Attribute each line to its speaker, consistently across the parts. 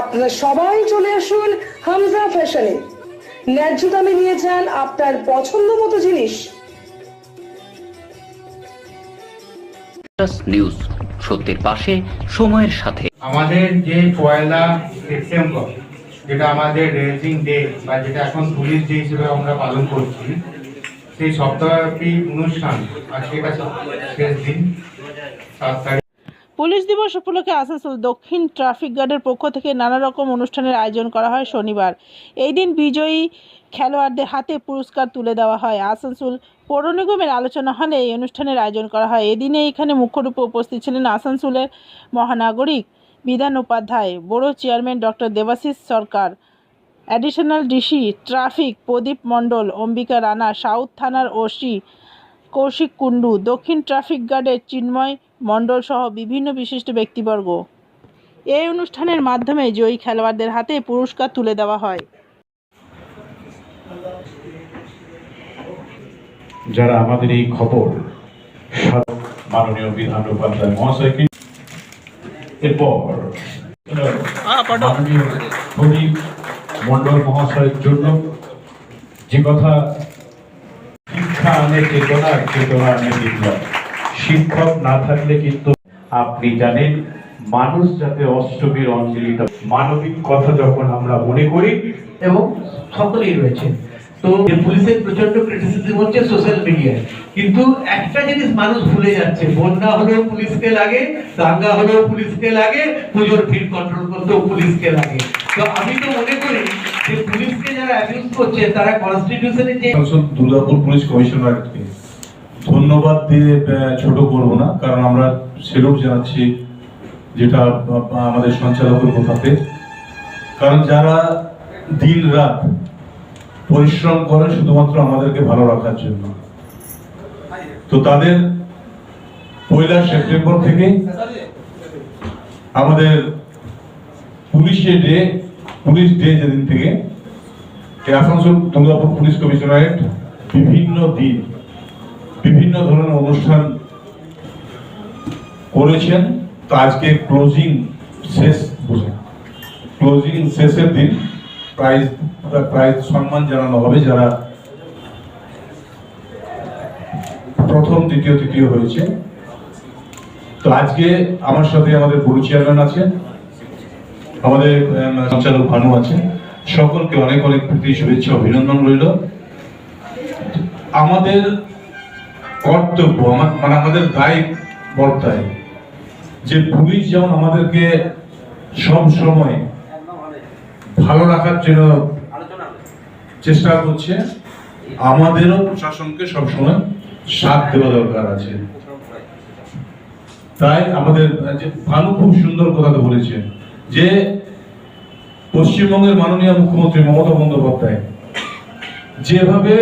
Speaker 1: আপনারা সবাই চলে আসুন হামজা ফ্যাশনে। ন্যায্য দামে নিয়ে যান আপনার পছন্দ মতো জিনিস।
Speaker 2: নিউজ সত্যের পাশে সময়ের সাথে।
Speaker 3: আমাদের যে পয়লা সেপ্টেম্বর যেটা আমাদের রেজিং ডে বা যেটা এখন পুলিশ ডে হিসেবে আমরা পালন করছি সেই সপ্তাহব্যাপী অনুষ্ঠান আজকে শেষ দিন সাত তারিখ।
Speaker 4: পুলিশ দিবস উপলক্ষে আসানসোল দক্ষিণ ট্রাফিক গার্ডের পক্ষ থেকে নানা রকম অনুষ্ঠানের আয়োজন করা হয় শনিবার। এই দিন বিজয়ী খেলোয়াড়দের হাতে পুরস্কার তুলে দেওয়া হয়। আসানসোল পৌর নিগমের আলোচনা হলে এই অনুষ্ঠানের আয়োজন করা হয়। এদিনে এখানে মুখ্যরূপে উপস্থিত ছিলেন আসানসোলের মহানাগরিক বিধান উপাধ্যায় বড় chairman doctor Debashis Sarkar, additional DC traffic Pradip Mondal, Ambika Rana, south থানার ওসি কৌশিক কুণ্ডু, দক্ষিণ ট্রাফিক গার্ডের চিন্ময় মণ্ডল সহ বিভিন্ন বিশিষ্ট ব্যক্তিবর্গ। এই অনুষ্ঠানের মাধ্যমে জয়ী খেলোয়াড়দের হাতে পুরস্কার তুলে দেওয়া হয়।
Speaker 5: যারা আমাদের এই খবর মাননীয় বিধান উপাধ্যায় মহাশয়কে এরপর মাননীয় প্রদীপ মন্ডল মহাশয়ের জন্য যে কথা শিক্ষা আনে চেতনা চেতনা আনে বিপ্লব শিক্ষক না থাকলে কিন্তু আপনি জানেন মানুষ যাতে অষ্টমীর অঞ্জলিটা মানবিক কথা যখন আমরা মনে করি
Speaker 6: এবং সকলেই রয়েছে। তো পুলিশের প্রচণ্ড ক্রিটিসিজম হচ্ছে সোশ্যাল মিডিয়ায় কিন্তু একটা জিনিস মানুষ ভুলে যাচ্ছে বন্যা হলেও পুলিশকে লাগে দাঙ্গা হলেও পুলিশকে লাগে পুজোর ভিড় কন্ট্রোল করতেও পুলিশকে লাগে। তো আমি তো মনে করি যে পুলিশকে যারা অ্যাবিউজ করছে তারা কনস্টিটিউশনে যে
Speaker 5: দুর্গাপুর পুলিশ কমিশনারকে ধন্যবাদ দিয়ে ছোট করব না, কারণ আমরা সেরূপ জানাচ্ছি যেটা আমাদের সঞ্চালকের কথাতে। কারণ যারা দিন রাত পরিশ্রম করে, শুধুমাত্র আমাদেরকে ভালো রাখার জন্য। তো তাদের পয়লা সেপ্টেম্বর থেকে আমাদের পুলিশের ডে, পুলিশ ডে যেদিন থেকে আসানসোল দুর্গাপুর পুলিশ কমিশনারেট বিভিন্ন দিন বিভিন্ন ধরনের অনুষ্ঠান করেছেন। তো আজকে ক্লোজিং শেষ ক্লোজিং শেষের দিন প্রাইজ প্রাইজ সম্মান জানানো হবে যারা প্রথম, দ্বিতীয়, তৃতীয় হয়েছে। তো আজকে আমার সাথে আমাদের গুরু চেয়ারম্যান আছেন, আমাদের সঞ্চালক ভানু আছে সকলকে অনেক অনেক প্রীতি, শুভেচ্ছা, অভিনন্দন রইল। আমাদের কর্তব্য আমা- মানে আমাদের দায় বর্তায় যে পুলিশ যেমন আমাদেরকে সব সময় ভালো রাখার জন্য চেষ্টা করছে, আমাদেরও প্রশাসনকে সবসময় সাথ দেওয়া দরকার আছে। তাই আমাদের যে ভানু খুব সুন্দর কথা তো বলেছে, যে পশ্চিমবঙ্গের মাননীয় মুখ্যমন্ত্রী মমতা বন্দ্যোপাধ্যায় যেভাবে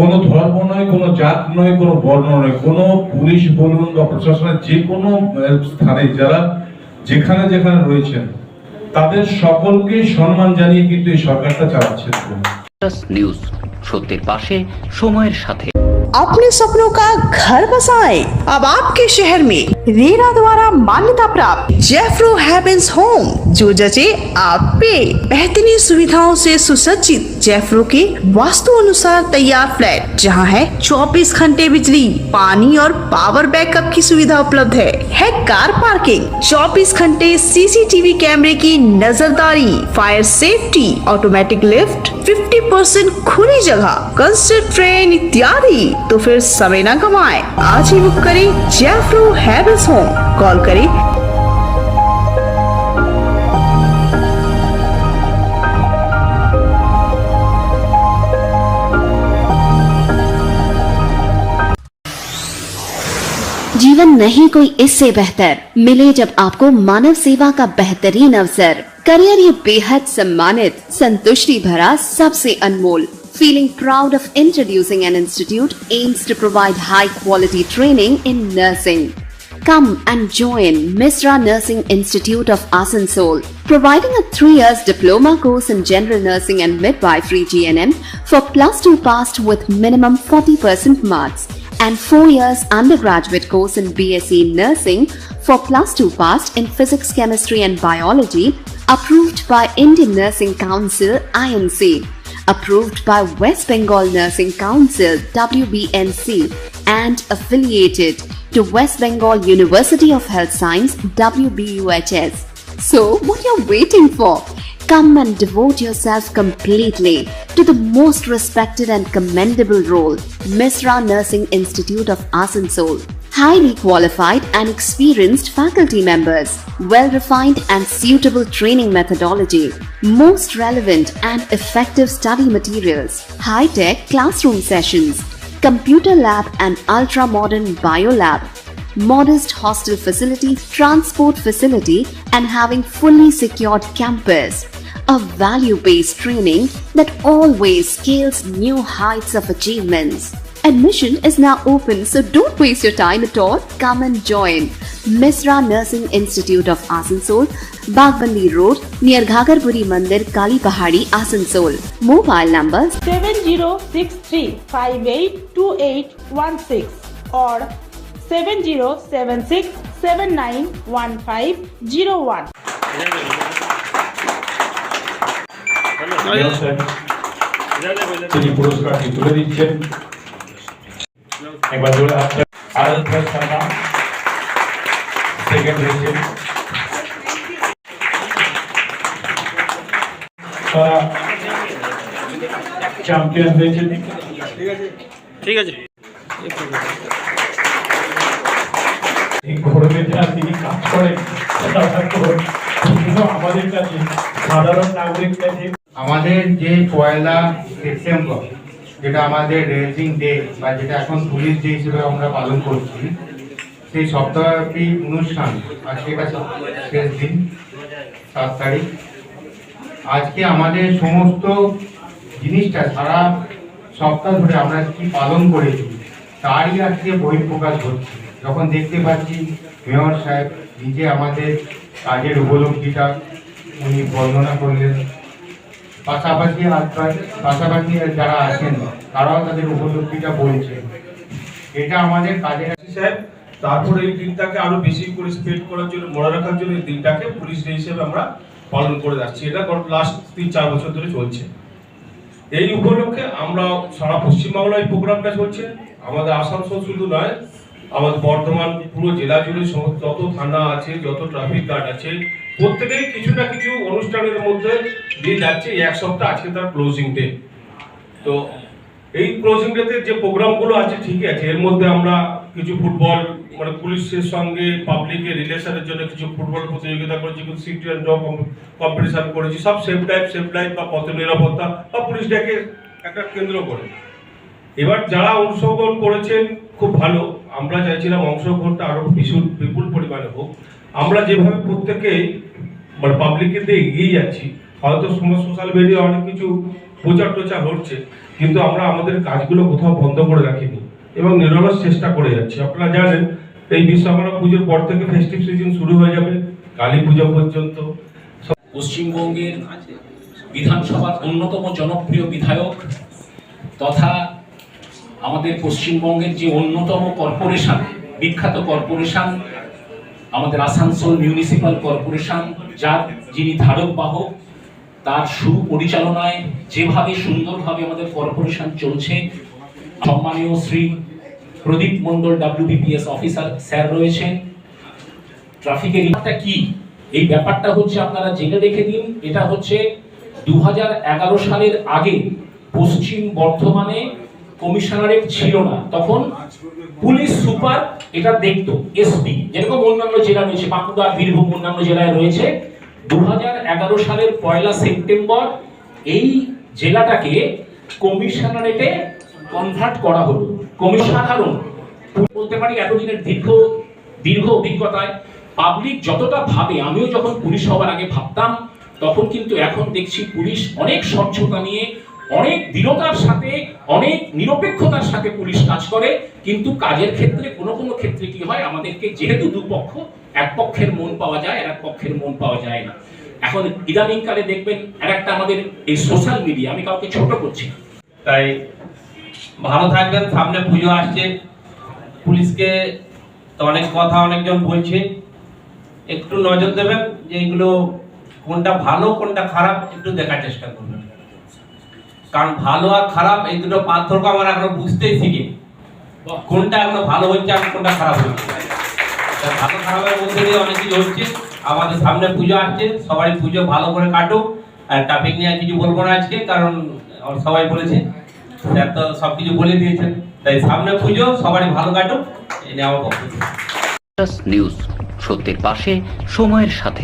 Speaker 5: কোনো ধর্ম নয়, কোনো জাত নয়, কোনো বর্ণ নয়, কোনো পুলিশ, বলুন বা প্রশাসনের যে কোনো স্থানে যারা যেখানে যেখানে রয়েছেন, তাদের সকলকে সম্মান জানিয়ে কিন্তু এই সরকারটা
Speaker 2: চালাচ্ছে। নিউজ সত্যের পাশে, সময়ের সাথে।
Speaker 7: अपने सपनों का घर बसाएँ। अब आपके शहर में रेरा द्वारा मान्यता प्राप्त जेफ्रो हैवेंस होम जो जचे आप पे बेहतरीन सुविधाओं से सुसज्जित जेफ्रो के वास्तु अनुसार तैयार फ्लैट, जहाँ है 24 घंटे बिजली, पानी और पावर बैकअप की सुविधा उपलब्ध है। है कार पार्किंग 24 घंटे सीसीटीवी कैमरे की नजरदारी फायर सेफ्टी ऑटोमेटिक लिफ्ट 50% खुली जगह कंस्ट्रक्ट ट्रेन इत्यादि। तो फिर समय न गवाएँ आज ही बुक करें जैफ्रो हैवेल्स होम। कॉल करें।
Speaker 8: जीवन नहीं कोई इससे बेहतर। मिले जब आपको मानव सेवा का बेहतरीन अवसर। करियर ये बेहद सम्मानित, संतुष्टि भरा सबसे अनमोल Feeling proud of introducing an institute aims to provide high quality training in nursing. Come and join Misra Nursing Institute of Asansol, providing a three years diploma course in general nursing and midwifery GNM for plus two passed with minimum 40% marks and four years undergraduate course in BSc nursing for plus two passed in physics, chemistry and biology approved by Indian Nursing Council INC approved by West Bengal Nursing Council WBNC and affiliated to West Bengal University of Health Science WBUHS. So, what are you're waiting for? Come and devote yourself completely to the most respected and commendable role, Misra Nursing Institute of Asansol. Highly qualified and experienced faculty members, well refined and suitable training methodology, most relevant and effective study materials, high tech classroom sessions, computer lab and ultra modern biolab, modest hostel facility, transport facility, and having fully secured campus. A value based training that always scales new heights of achievements. Admission is now open, so don't waste your time at all. Come and join Misra Nursing Institute of Asansol, Bagbandi Road, near Ghagarpuri Mandir, Kali Pahadi, Asansol. Mobile numbers
Speaker 4: seven zero six three five eight two eight one six or seven zero seven six seven nine one five zero one
Speaker 5: তিনি পুরস্কারটি তুলে দিচ্ছেন তারা champion গরমে যা তিনি কাজ আমাদের কাছে নাগরিক কাছে
Speaker 3: আমাদের যে পয়লা সেপ্টেম্বর যেটা আমাদের রেজিং ডে বা যেটা এখন পুলিশ ডে হিসেবে আমরা পালন করছি, সেই সপ্তাহব্যাপী অনুষ্ঠান আর সেটা শেষ দিন, সাত তারিখ। আজকে আমাদের সমস্ত জিনিসটা সারা সপ্তাহ ধরে আমরা কি পালন করেছি, তারই আজকে বহিঃপ্রকাশ হচ্ছে। যখন দেখতে পাচ্ছি মেয়র সাহেব নিজে আমাদের কাজের উপলব্ধিটা উনি বর্ণনা করলেন। পাশাপাশি পাশাপাশি যারা আছেন, তারাও তাদের উপলব্ধিটা বলছেন এটা আমাদের কাজের
Speaker 9: স্যার, তারপরে এই দিনটাকে আরও বেশি করে স্প্রেড করার জন্য, মনে রাখার জন্য এই দিনটাকে পুলিশ ডে হিসেবে আমরা পালন করে যাচ্ছি। এটা লাস্ট তিন চার বছর ধরে চলছে। এই উপলক্ষে আমরা সারা পশ্চিমবাংলায় প্রোগ্রামটা চলছে। আমাদের আসানসোল শুধু নয়, আমাদের বর্ধমান পুরো জেলা জুড়ে যত থানা আছে, যত ট্রাফিক গার্ড আছে প্রত্যেকেই কিছু না কিছু অনুষ্ঠানের মধ্যে দিয়ে যাচ্ছে। এক সপ্তাহ আজকে তার ক্লোজিং ডে তো এই ক্লোজিং ডেতে যে প্রোগ্রামগুলো আছে ঠিকই আছে, এর মধ্যে আমরা কিছু ফুটবল মানে পুলিশের সঙ্গে পাবলিকের রিলেশনের জন্য কিছু ফুটবল প্রতিযোগিতা করেছি, কিছু সিটি অ্যান্ড কম্পিটিশন করেছি। সব সেফ টাইপ সেফ লাইফ বা পথ নিরাপত্তা বা পুলিশ ডেকে একটা কেন্দ্র করে। এবার যারা অংশগ্রহণ করেছেন, খুব ভালো। আমরা চাইছিলাম অংশগ্রহণটা আরও বিপুল বিপুল পরিমাণে হোক। আমরা যেভাবে প্রত্যেকেই মানে পাবলিকের দিয়ে এগিয়ে যাচ্ছি, হয়তো সমস্ত সোশ্যাল মিডিয়া অনেক কিছু প্রচার টোচার হচ্ছে, কিন্তু আমরা আমাদের কাজগুলো কোথাও বন্ধ করে রাখিনি এবং নিরলস চেষ্টা করে যাচ্ছি। আপনারা জানেন, এই বিশ্বকর্মা পুজোর পর থেকে ফেস্টিভ সিজন শুরু হয়ে যাবে, কালী পুজো পর্যন্ত।
Speaker 10: পশ্চিমবঙ্গের বিধানসভার অন্যতম জনপ্রিয় বিধায়ক তথা আমাদের পশ্চিমবঙ্গের যে অন্যতম কর্পোরেশন, বিখ্যাত কর্পোরেশন আমাদের আসানসোল মিউনিসিপ্যাল কর্পোরেশন, যার যিনি ধারক বাহক, তার সুপরিচালনায় যেভাবে সুন্দরভাবে আমাদের কর্পোরেশন চলছে, সম্মানীয় Shri Pradip Mondal WBPS officer sir রয়েছেন। ট্রাফিকের ব্যাপারটা কি? এই ব্যাপারটা হচ্ছে আপনারা জেনে রেখে দিন, এটা হচ্ছে দু হাজার এগারো সালের আগে পশ্চিম বর্ধমানে কমিশনারেট ছিল না। তখন পুলিশ সুপার এটা দেখতো, এসপি। যেরকম অন্যান্য জেলা রয়েছে, বাঁকুড়া, বীরভূম, অন্যান্য জেলায় রয়েছে দু হাজার এগারো সালের পয়লা সেপ্টেম্বর এই জেলাটাকে কমিশনারেটে কনভার্ট করা হলো। কমিশনারণ বলতে পারি এতদিনের দীর্ঘ দীর্ঘ অভিজ্ঞতায় পাবলিক যতটা ভাবে, আমিও যখন পুলিশ হওয়ার আগে ভাবতাম, তখন কিন্তু এখন দেখছি পুলিশ অনেক স্বচ্ছতা নিয়ে অনেক দৃঢ়তার সাথে, অনেক নিরপেক্ষতার সাথে পুলিশ কাজ করে, কিন্তু কাজের ক্ষেত্রে কোনো কোনো ক্ষেত্রে কি হয়, আমাদেরকে যেহেতু দুপক্ষ এক পক্ষের মন পাওয়া যায়, আর এক পক্ষের মন পাওয়া যায় না। এখন ইদানিংকালে দেখবেন, আর একটা আমাদের এই সোশ্যাল মিডিয়া, আমি কাউকে ছোট করছি।
Speaker 11: তাই ভালো থাকবেন, সামনে পুজো আসছে। পুলিশকে তো অনেক কথা, অনেকজন বলছে। একটু নজর দেবেন যে এগুলো কোনটা ভালো, কোনটা খারাপ, একটু দেখার চেষ্টা করবেন। কারণ ভালো আর খারাপ, এই দুটো পার্থক্য আমরা এখনও বুঝতেই শিখি কোনটা এখনও ভালো হচ্ছে আর কোনটা খারাপ হচ্ছে? ভালো খারাপের মধ্যে দিয়ে অনেক কিছু হচ্ছে। আমাদের সামনে পুজো আসছে সবাই পুজো ভালো করে কাটুক। আর টপিক নিয়ে কিছু বলব না আজকে, কারণ সবাই বলেছে, স্যার তো সব কিছু বলে দিয়েছেন। তাই সামনে পুজো সবাই ভালো কাটুক নিয়ে আমার বক্তব্য।
Speaker 2: নিউজ সত্যের পাশে, সময়ের সাথে।